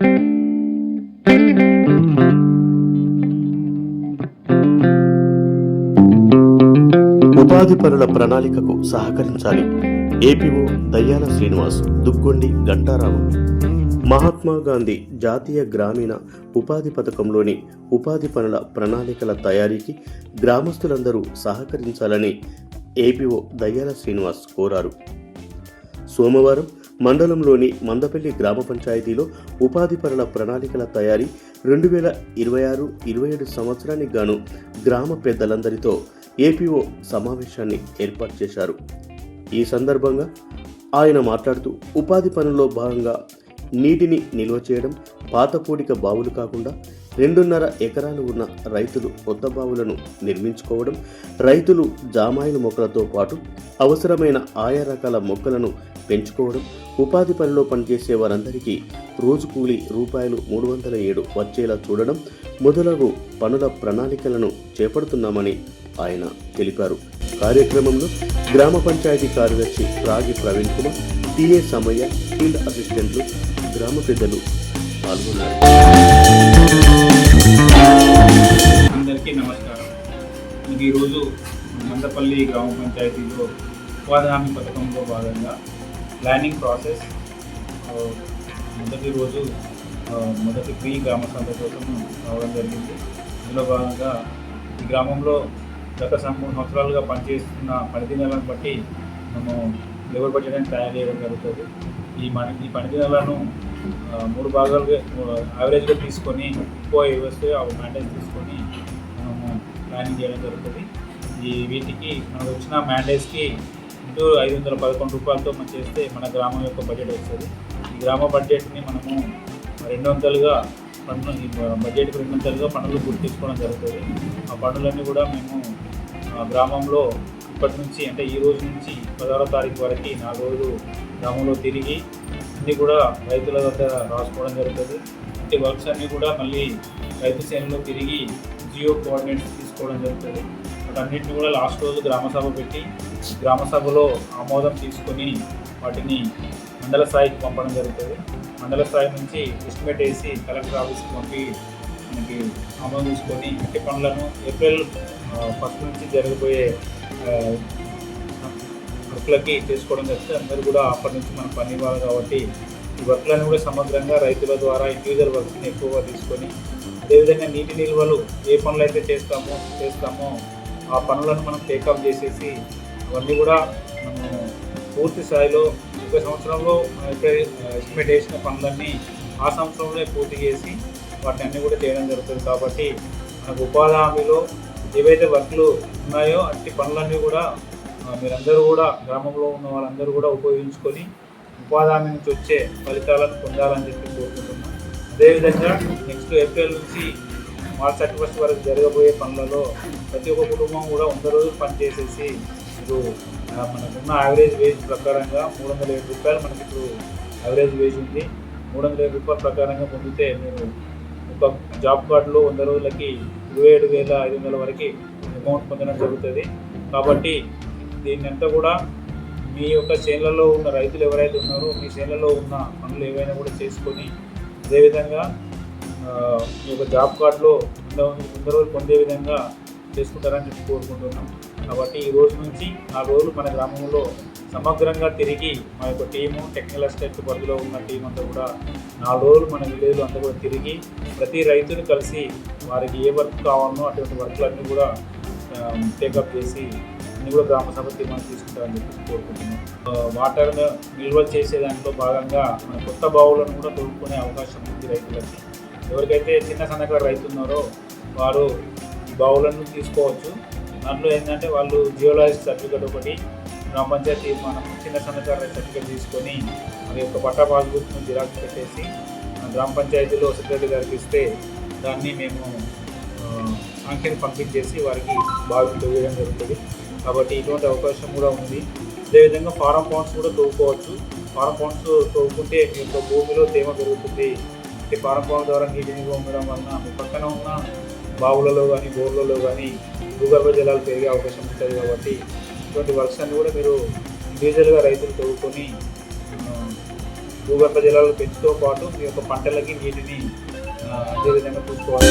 ఉపాధి పనుల ప్రణాళికకు సహకరించాలి. ఏపీఓ దయ్యాల శ్రీనివాస్ దుగ్గొండి గంటారావు. మహాత్మా గాంధీ జాతీయ గ్రామీణ ఉపాధి పథకంలోని ఉపాధి పనుల ప్రణాళికల తయారీకి గ్రామస్తులందరూ సహకరించాలని ఏపీఓ దయ్యాల శ్రీనివాస్ కోరారు. సోమవారం మండలంలోని మందపల్లి గ్రామ పంచాయతీలో ఉపాధి పనుల ప్రణాళికల తయారీ రెండు వేల ఇరవై ఆరు ఇరవై ఏడు సంవత్సరానికి గాను గ్రామ పెద్దలందరితో ఏపీఓ సమావేశాన్ని ఏర్పాటు చేశారు. ఈ సందర్భంగా ఆయన మాట్లాడుతూ ఉపాధి పనుల్లో భాగంగా నీటిని నిల్వ చేయడం పాత పూడిక బావులు కాకుండా రెండున్నర ఎకరాలు ఉన్న రైతులు కొత్త బావులను నిర్మించుకోవడం రైతులు జామాయిల మొక్కలతో పాటు అవసరమైన ఆయా రకాల మొక్కలను పెంచుకోవడం ఉపాధి పనిలో పనిచేసే వారందరికీ రోజు కూలి రూపాయలు మూడు వందల ఏడు వచ్చేలా చూడడం మొదలగు పనుల ప్రణాళికలను చేపడుతున్నామని ఆయన తెలిపారు. కార్యక్రమంలో గ్రామ పంచాయతీ కార్యదర్శి రాగి ప్రవీణ్ కుమార్ టీఏ సమయ్య ఫీల్డ్ అసిస్టెంట్లు గ్రామ పెద్దలు పాల్గొన్నారు. అందరికీ నమస్కారం. ఈరోజు మందపల్లి గ్రామ పంచాయతీలో ఉపాధి హామీ పథకంలో భాగంగా ప్లానింగ్ ప్రాసెస్ uh, మొదటి రోజు uh, మొదటి ప్రీ గ్రామ సభ కోసం రావడం జరిగింది. ఇందులో భాగంగా ఈ గ్రామంలో గత మూడు సంవత్సరాలుగా పనిచేస్తున్న పనిదినాలను బట్టి మేము లేబర్ బడ్జెట్ తయారు చేయడం జరుగుతుంది. ఈ మన ఈ పనిదినాలను మూడు భాగాలుగా యావరేజ్గా తీసుకొని ఎక్కువ వస్తే ఆ మ్యాండేజ్ తీసుకొని మనము ప్లానింగ్ చేయడం జరుగుతుంది. ఈ వీటికి మనకు వచ్చిన మ్యాండేజ్కి ఇంటూ ఐదు వందల పదకొండు రూపాయలతో మనం చేస్తే మన గ్రామం యొక్క బడ్జెట్ వస్తుంది. ఈ గ్రామ బడ్జెట్ని మనము రెండు వందలుగా పన్ను ఈ బడ్జెట్కి రెండు వందలుగా పనులు గుర్తించుకోవడం జరుగుతుంది. ఆ పనులన్నీ కూడా మేము గ్రామంలో ఇప్పటి నుంచి అంటే ఈ రోజు నుంచి పదహారో తారీఖు వరకు నాలుగు రోజులు గ్రామంలో తిరిగి అన్నీ కూడా రైతుల దగ్గర రాసుకోవడం జరుగుతుంది. ప్రతి వర్క్స్ అన్నీ కూడా మళ్ళీ రైతు సేనలో తిరిగి జియో కోఆర్డినేట్స్ తీసుకోవడం జరుగుతుంది. వాటన్నిటిని కూడా లాస్ట్ రోజు గ్రామ సభ పెట్టి గ్రామ సభలో ఆమోదం తీసుకొని వాటిని మండల స్థాయికి పంపడం జరుగుతుంది. మండల స్థాయి నుంచి ఎస్టిమేట్ వేసి కలెక్టర్ ఆఫీస్కి పంపి మనకి ఆమోదం తీసుకొని ఇంటి పనులను ఏప్రిల్ ఫస్ట్ నుంచి జరగబోయే వర్క్లకి చేసుకోవడం జరిగింది అందరూ కూడా అప్పటి నుంచి మనం పని ఇవ్వాలి కాబట్టి ఈ వర్క్లను కూడా సమగ్రంగా రైతుల ద్వారా ఇండివిజువల్ వర్క్ని ఎక్కువగా తీసుకొని అదేవిధంగా నీటి నిల్వలు ఏ పనులు అయితే చేస్తామో చేస్తామో ఆ పనులను మనం టేకప్ చేసేసి ఇవన్నీ కూడా మనము పూర్తి స్థాయిలో ఒక సంవత్సరంలో ఎస్టిమేట్ చేసిన పనులన్నీ ఆ సంవత్సరంలో పూర్తి చేసి వాటిని అన్నీ కూడా చేయడం జరుగుతుంది. కాబట్టి మనకు ఉపాధి హామీలో ఏవైతే వర్క్లు ఉన్నాయో అట్టి పనులన్నీ కూడా మీరందరూ కూడా గ్రామంలో ఉన్న వాళ్ళందరూ కూడా ఉపయోగించుకొని ఉపాధి హామీ నుంచి వచ్చే ఫలితాలను పొందాలని చెప్పి కోరుకుంటున్నాం. అదేవిధంగా నెక్స్ట్ ఏప్రిల్ నుంచి మార్చ్ థర్టీ ఫస్ట్ వరకు జరగబోయే పనులలో ప్రతి ఒక్క కుటుంబం కూడా వంద రోజులు పనిచేసేసి ఇప్పుడు మనకున్న యావరేజ్ వేజ్ ప్రకారంగా మూడు వందల ఏడు రూపాయలు మనకి ఇప్పుడు యావరేజ్ వేజ్ ఉంది. మూడు వందల ఏడు రూపాయల ప్రకారంగా పొందితే మీరు ఒక జాబ్ కార్డులో వంద రోజులకి ఇరవై ఏడు వేల ఐదు వందల వరకు అమౌంట్ పొందడం జరుగుతుంది. కాబట్టి దీన్ని అంతా కూడా మీ యొక్క చేనులలో ఉన్న రైతులు ఎవరైతే ఉన్నారో మీ చేనులలో ఉన్న పనులు ఏవైనా కూడా చేసుకొని అదేవిధంగా మీ యొక్క జాబ్ కార్డులో వంద వంద రోజులు పొందే విధంగా చేసుకుంటారని చెప్పి కోరుకుంటున్నాం. కాబట్టి ఈ రోజు నుంచి ఆ రోజులు మన గ్రామంలో సమగ్రంగా తిరిగి మా యొక్క టీము టెక్నికల్ అసిస్టెంట్ పరిధిలో ఉన్న టీం అంతా కూడా నాలుగు రోజులు మన విలేజ్లో అంతా కూడా తిరిగి ప్రతి రైతుని కలిసి వారికి ఏ వర్క్ కావాలనో అటువంటి వర్క్లన్నీ కూడా టేకప్ చేసి అన్ని కూడా గ్రామ సభ తీర్మానం తీసుకుంటారని చెప్పి కోరుకుంటున్నాం. వాటర్ నిల్వ చేసే దాంట్లో భాగంగా మన కొత్త బావులను కూడా తోడుకునే అవకాశం ఉంది రైతులకి. ఎవరికైతే చిన్న సన్నకారు రైతు ఉన్నారో వారు బావులను తీసుకోవచ్చు. దాంట్లో ఏంటంటే వాళ్ళు జియోలాజిస్ట్ సర్టిఫికేట్ ఒకటి గ్రామ పంచాయతీ మనం చిన్న సన్నకారు సర్టిఫికేట్ తీసుకొని మరి యొక్క పట్టా పాస్బుక్ను జిరాక్స్ పెట్టేసి గ్రామ పంచాయతీలో సెక్రటరీ గారికి ఇస్తే దాన్ని మేము సంఖ్యను పంపించేసి వారికి బావి తెలియడం జరుగుతుంది. కాబట్టి ఇటువంటి అవకాశం కూడా ఉంది. అదేవిధంగా ఫారం పాండ్స్ కూడా తవ్వుకోవచ్చు. ఫారం పౌండ్స్ తవ్వుకుంటే మీ యొక్క భూమిలో తేమ పెరుగుతుంది. అంటే ఫారం పాండ్ ద్వారా నీటిని పొందడం వలన మీ పక్కన ఉన్న బావులలో కానీ బోర్లలో కానీ భూగర్భ జలాలు పెరిగే అవకాశం ఉంటుంది కాబట్టి ఇటువంటి వర్క్స్ అన్ని కూడా మీరు ఇండివిజువల్గా రైతులు తవ్వుకొని భూగర్భ జలాలు పెంచుతో పాటు మీ యొక్క పంటలకి నీటిని అదేవిధంగా అదే విధంగా చూసుకోవాలి.